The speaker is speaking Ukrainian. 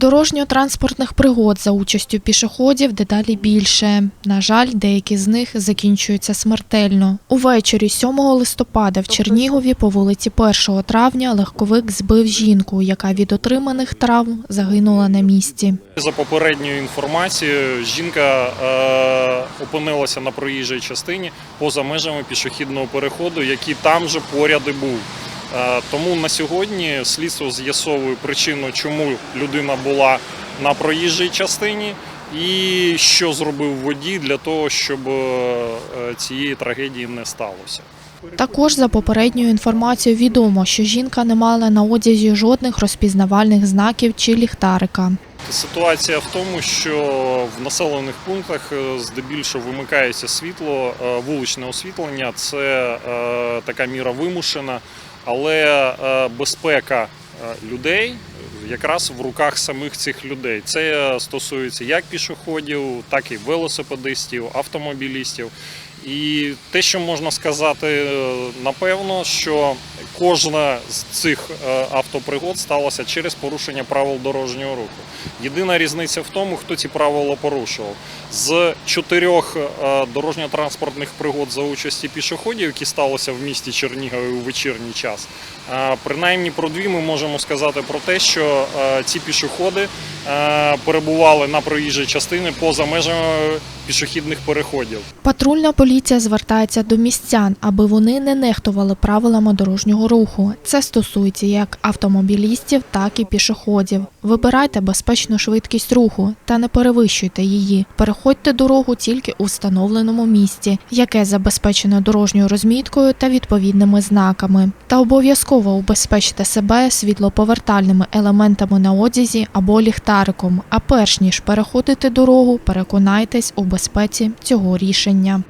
Дорожньо-транспортних пригод за участю пішоходів дедалі більше. На жаль, деякі з них закінчуються смертельно. Увечері 7 листопада в Чернігові по вулиці 1 травня легковик збив жінку, яка від отриманих травм загинула на місці. За попередньою інформацією, жінка е, опинилася на проїжджій частині поза межами пішохідного переходу, який там же поряд і був. Е, тому на сьогодні слідство з'ясовує причину, чому людина була на проїжджій частині, і що зробив водій для того, щоб е, цієї трагедії не сталося. Також за попередньою інформацією відомо, що жінка не мала на одязі жодних розпізнавальних знаків чи ліхтарика. Ситуація в тому, що в населених пунктах е, здебільшого вимикається світло, е, вуличне освітлення це е, така міра вимушена, але безпека людей якраз в руках самих цих людей. Це стосується як пішоходів, так і велосипедистів, автомобілістів. І те, що можна сказати, е, напевно, що кожна з цих е, автопригод сталася через порушення правил дорожнього руху. Єдина різниця в тому, хто ці правила порушував. З чотирьох е, дорожньо-транспортних пригод за участі пішоходів, які сталися в місті Чернігові у вечірній час, принаймні про дві ми можемо сказати про те, що е, ці пішоходи е, перебували на проїжджій частині поза межами пішохідних переходів. Патрульна поліція звертається до містян, аби вони не нехтували правилами дорожнього руху. Це стосується як автомобілістів, так і пішоходів. Вибирайте безпечну швидкість руху та не перевищуйте її. Переходьте дорогу тільки у встановленому місці, яке забезпечено дорожньою розміткою та відповідними знаками. Та обов'язково убезпечте себе світлоповертальними елементами на одязі або ліхтариком. А перш ніж переходити дорогу, переконайтесь у безпеці цього рішення.